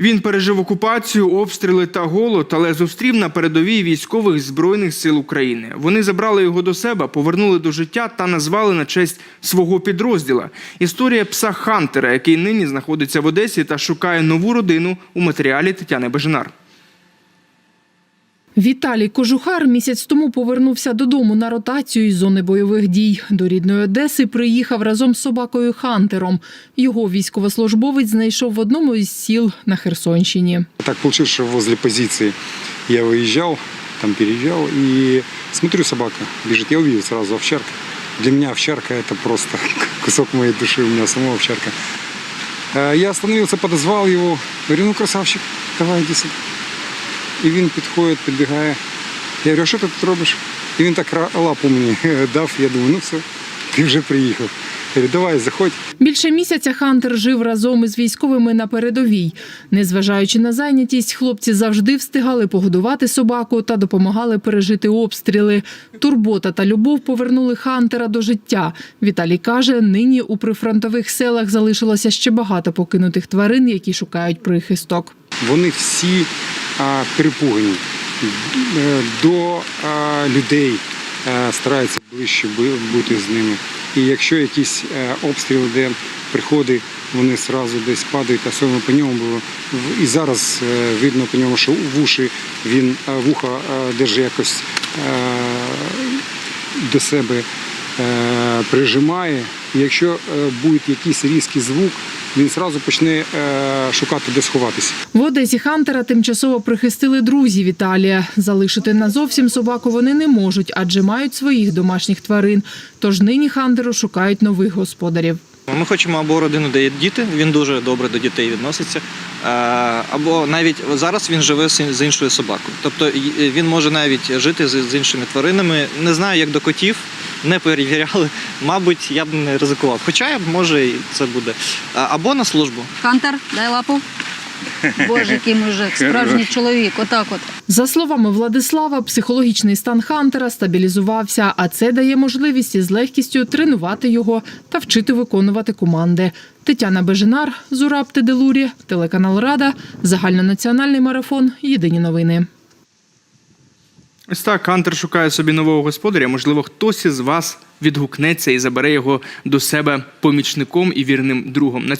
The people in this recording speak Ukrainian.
Він пережив окупацію, обстріли та голод, але зустрів на передовій військових збройних сил України. Вони забрали його до себе, повернули до життя та назвали на честь свого підрозділа. Історія пса Хантера, який нині знаходиться в Одесі та шукає нову родину у матеріалі Тетяни Бежинар. Віталій Кожухар місяць тому повернувся додому на ротацію із зони бойових дій. До рідної Одеси приїхав разом з собакою Хантером. Його військовослужбовець знайшов в одному із сіл на Херсонщині. Так получилось, что возле позиции я выезжал, там переезжал, и смотрю, собака бежит. Я увидел сразу овчарка. Для меня овчарка это просто кусок моей души, у меня самого овчарка. Э, Я остановился, подозвал его, говорю, ну красавчик, давай иди сюда. І він підходить, підбігає. Я говорю, а що ти тут робиш? І він так лапу мені дав, я думаю, ну все, ти вже приїхав. Я говорю, давай, заходь. Більше місяця Хантер жив разом із військовими на передовій. Незважаючи на зайнятість, хлопці завжди встигали погодувати собаку та допомагали пережити обстріли. Турбота та любов повернули Хантера до життя. Віталій каже, нині у прифронтових селах залишилося ще багато покинутих тварин, які шукають прихисток. Вони всі перепугані. Е, До людей е, стараються ближче бути з ними. І якщо якісь е, обстріли, де приходи, вони одразу десь падають, особливо по ньому було. І зараз видно по ньому, що в уші він вуха держить якось до себе прижимає. І якщо буде якийсь різкий звук, він одразу почне е, шукати, де сховатися. В Одесі Хантера тимчасово прихистили друзі Віталія. Залишити назовсім собаку вони не можуть, адже мають своїх домашніх тварин. Тож нині Хантеру шукають нових господарів. Ми хочемо або родину, де є діти, він дуже добре до дітей відноситься, е, або навіть зараз він живе з іншою собакою. Тобто він може навіть жити з, з іншими тваринами. Не знаю, як до котів, не перевіряли. Мабуть, я б не ризикував. Хоча може і це буде. А- Або на службу. Хантер, дай лапу. Боже, який мужик, справжній чоловік, отак от. За словами Владислава, психологічний стан Хантера стабілізувався, а це дає можливість із легкістю тренувати його та вчити виконувати команди. Тетяна Бежинар, Зураб Теделурі, телеканал Рада, загальнонаціональний марафон. Єдині новини. Ось так Хантер шукає собі нового господаря. Можливо, хтось із вас відгукнеться і забере його до себе помічником і вірним другом. На цьому